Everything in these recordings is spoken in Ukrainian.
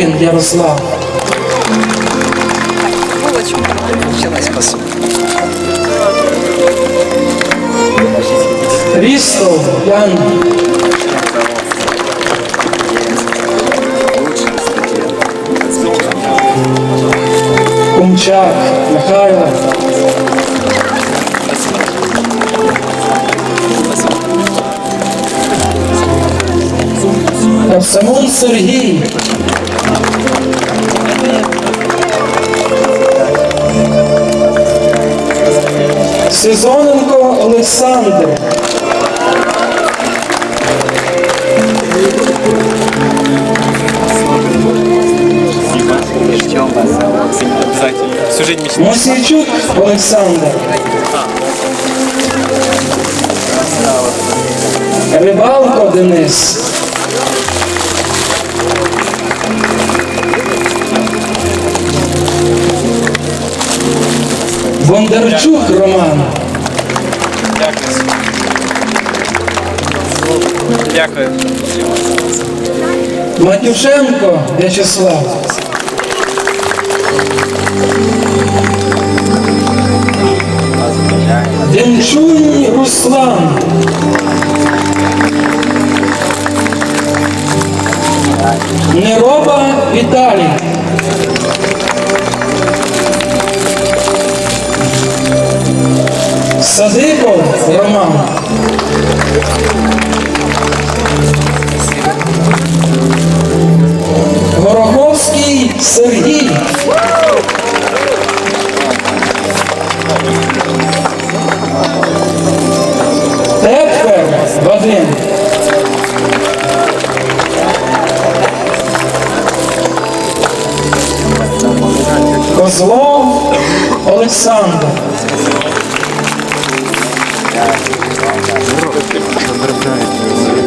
Бабин Ярослав. Булочка. Ристов Ян. Кумчак Михайлов. Самон Сергій. Сезоненко Олександр. Всю жизнь мечтал. Мосійчук Олександр. Рибалко Денис. Дякую. Матюшенко В'ячеслав. Демчунь Руслан. Нероба Віталій. Садиков Роман. Сергій. Тепер Вадим. Козлов Олександр. Thank you.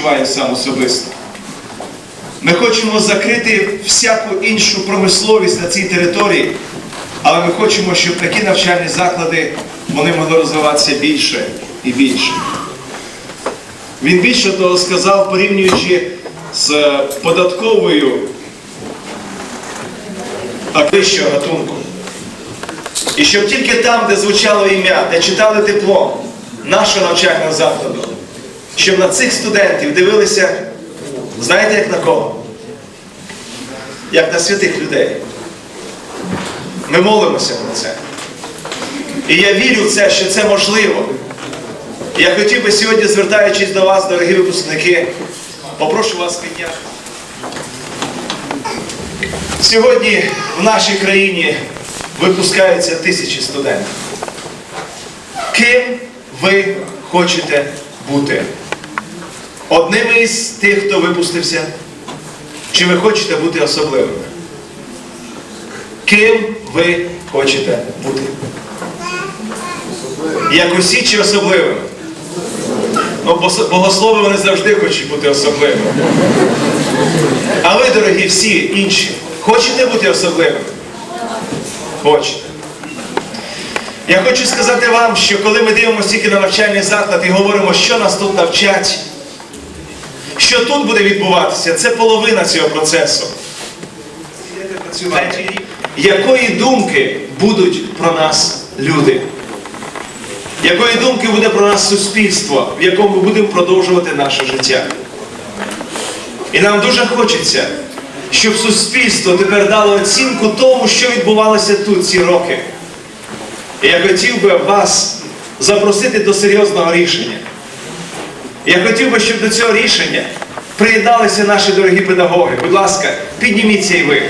Відчуваю сам особисто. Ми хочемо закрити всяку іншу промисловість на цій території, але ми хочемо, щоб такі навчальні заклади вони могли розвиватися більше і більше. Він більше того сказав, порівнюючи з податковою а вищого гатунку. І щоб тільки там, де звучало ім'я, де читали диплом нашого навчального закладу, щоб на цих студентів дивилися, знаєте, як на кого? Як на святих людей. Ми молимося про це. І я вірю в це, що це можливо. Я хотів би сьогодні, звертаючись до вас, дорогі випускники, попрошу вас підняти. Сьогодні в нашій країні випускаються тисячі студентів. Ким ви хочете бути? Одним із тих, хто випустився? Чи ви хочете бути особливими? Ким ви хочете бути? Як усі чи особливими? Ну, богослови вони завжди хочуть бути особливими. А ви, дорогі всі інші, хочете бути особливими? Хочете. Я хочу сказати вам, що коли ми дивимося тільки на навчальний заклад і говоримо, що нас тут навчать, що тут буде відбуватися, це половина цього процесу. Якої думки будуть про нас люди? Якої думки буде про нас суспільство, в якому ми будемо продовжувати наше життя? І нам дуже хочеться, щоб суспільство тепер дало оцінку тому, що відбувалося тут ці роки. Я хотів би вас запросити до серйозного рішення. Я хотів би, щоб до цього рішення приєдналися наші дорогі педагоги. Будь ласка, підніміться і ви.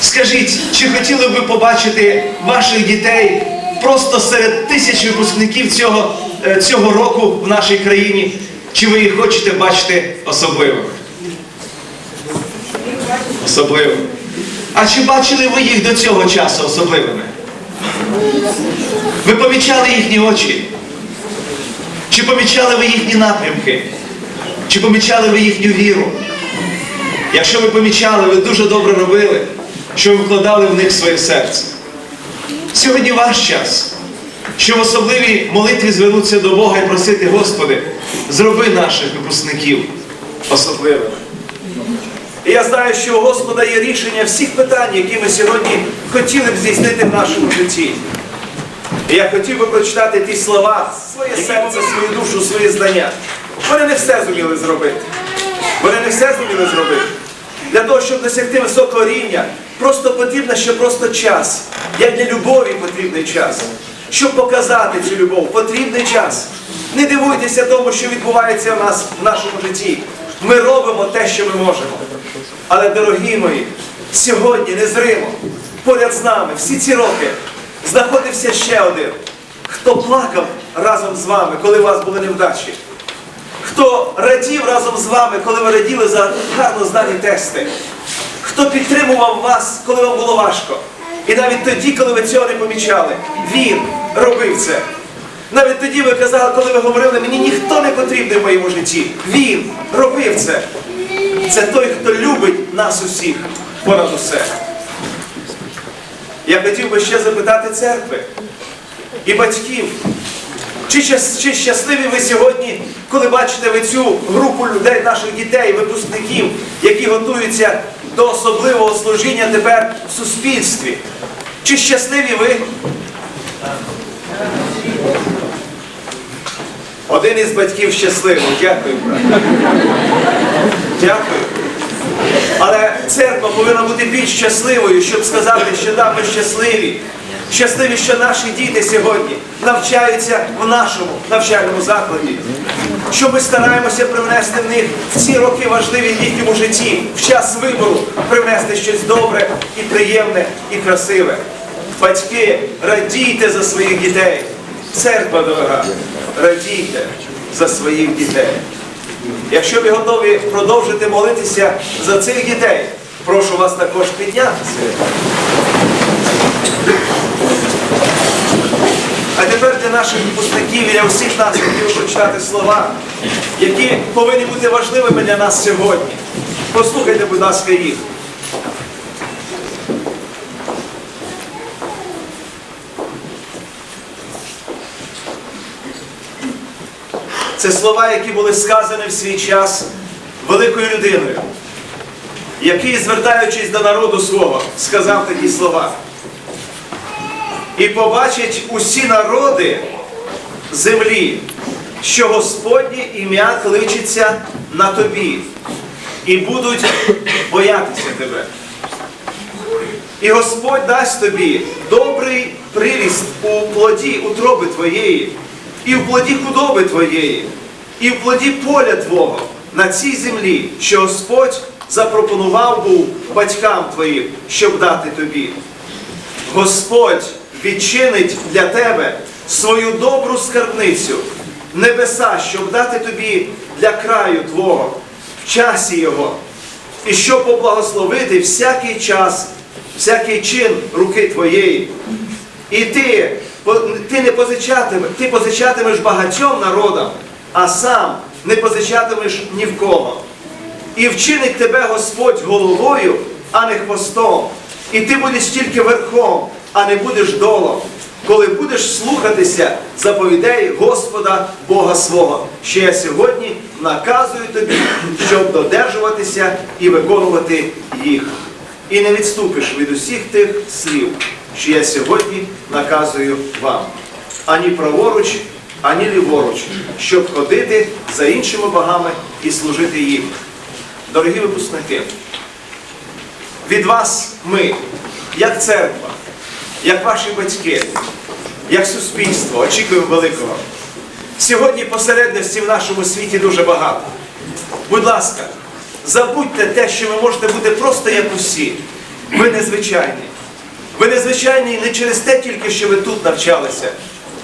Скажіть, чи хотіли б побачити ваших дітей просто серед тисяч випускників цього, е, цього року в нашій країні? Чи ви їх хочете бачити особливими? Особливими. А чи бачили ви їх до цього часу особливими? Ви помічали їхні очі? Чи помічали ви їхні напрямки? Чи помічали ви їхню віру? Якщо ви помічали, ви дуже добре робили, що ви вкладали в них своє серце. Сьогодні ваш час, що в особливій молитві звернутися до Бога і просити, Господи, зроби наших випускників особливими. І я знаю, що у Господа є рішення всіх питань, які ми сьогодні хотіли б здійснити в нашому житті. І я хотів би прочитати ті слова, своє серце, свою душу, свої знання. Вони не все зуміли зробити. Вони не все зуміли зробити. Для того, щоб досягти високого рівня, просто потрібно ще просто час. Як для любові потрібний час. Щоб показати цю любов, потрібний час. Не дивуйтеся тому, що відбувається в нас в нашому житті. Ми робимо те, що ми можемо. Але, дорогі мої, сьогодні незримо, поряд з нами, всі ці роки, знаходився ще один, хто плакав разом з вами, коли у вас були невдачі. Хто радів разом з вами, коли ви раділи за гарно здані тести? Хто підтримував вас, коли вам було важко? І навіть тоді, коли ви цього не помічали, він робив це. Навіть тоді ви казали, коли ви говорили, мені ніхто не потрібний в моєму житті. Він робив це. Це той, хто любить нас усіх понад усе. Я хотів би ще запитати церкви і батьків. Чи, чи щасливі ви сьогодні, коли бачите ви цю групу людей, наших дітей, випускників, які готуються до особливого служіння тепер в суспільстві? Чи щасливі ви? Один із батьків щасливий. Дякую, брат. Дякую. Але церква повинна бути більш щасливою, щоб сказати, що да, ми щасливі. Щасливі, що наші діти сьогодні навчаються в нашому навчальному закладі. Що ми стараємося привнести в них в ці роки важливі в їхньому житті, в час вибору, привнести щось добре і приємне і красиве. Батьки, радійте за своїх дітей. Церква дорога, радійте за своїх дітей. Якщо ви готові продовжити молитися за цих дітей, прошу вас також піднятися. А тепер для наших випускників і для усіх нас хотів прочитати слова, які повинні бути важливими для нас сьогодні. Послухайте, будь ласка, їх. Це слова, які були сказані в свій час великою людиною, який, звертаючись до народу свого, сказав такі слова. І побачать усі народи землі, що Господнє ім'я кличеться на тобі, і будуть боятися тебе. І Господь дасть тобі добрий приріст у плоді утроби твоєї, і в плоді худоби твоєї, і в плоді поля твого на цій землі, що Господь запропонував був батькам твоїм, щоб дати тобі. Господь відчинить для тебе свою добру скарбницю, небеса, щоб дати тобі для краю Твого, в часі Його, і щоб поблагословити всякий час, всякий чин руки Твоєї. І ти, ти не позичатимеш, ти позичатимеш багатьом народам, а сам не позичатимеш ні в кого. І вчинить тебе Господь головою, а не хвостом. І ти будеш тільки верхом, а не будеш долом, коли будеш слухатися заповідей Господа Бога свого, що я сьогодні наказую тобі, щоб додержуватися і виконувати їх. І не відступиш від усіх тих слів, що я сьогодні наказую вам. Ані праворуч, ані ліворуч, щоб ходити за іншими богами і служити їм. Дорогі випускники, від вас ми, як церква, як ваші батьки, як суспільство, очікуємо великого. Сьогодні посередності в нашому світі дуже багато. Будь ласка, забудьте те, що ви можете бути просто як усі. Ви незвичайні. Ви незвичайні не через те тільки, що ви тут навчалися,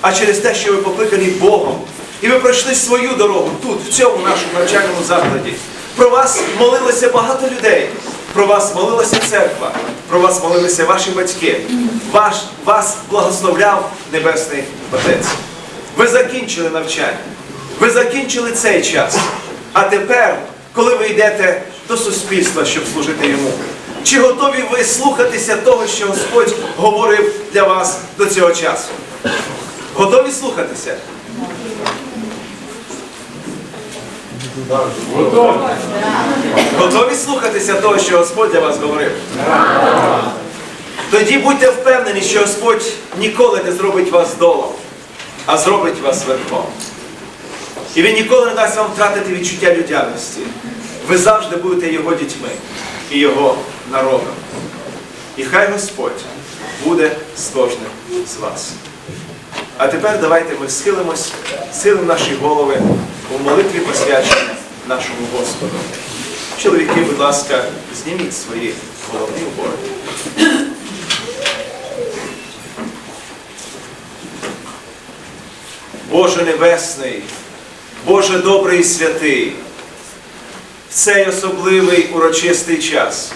а через те, що ви покликані Богом. І ви пройшли свою дорогу тут, в цьому нашому навчальному закладі. Про вас молилося багато людей. Про вас молилася церква, про вас молилися ваші батьки. Ваш, вас благословляв Небесний Отець. Ви закінчили навчання. Ви закінчили цей час. А тепер, коли ви йдете до суспільства, щоб служити йому, чи готові ви слухатися того, що Господь говорив для вас до цього часу? Готові слухатися? Готові слухатися того, що Господь для вас говорив? Тоді будьте впевнені, що Господь ніколи не зробить вас долом, а зробить вас верхом. І Він ніколи не дасть вам втратити відчуття людяності. Ви завжди будете Його дітьми і Його народом. І хай Господь буде з кожним з вас. А тепер давайте ми схилимось, схилимо наші голови у молитві посвячення нашому Господу. Чоловіки, будь ласка, зніміть свої головні убори. Боже Небесний, Боже добрий і святий, в цей особливий урочистий час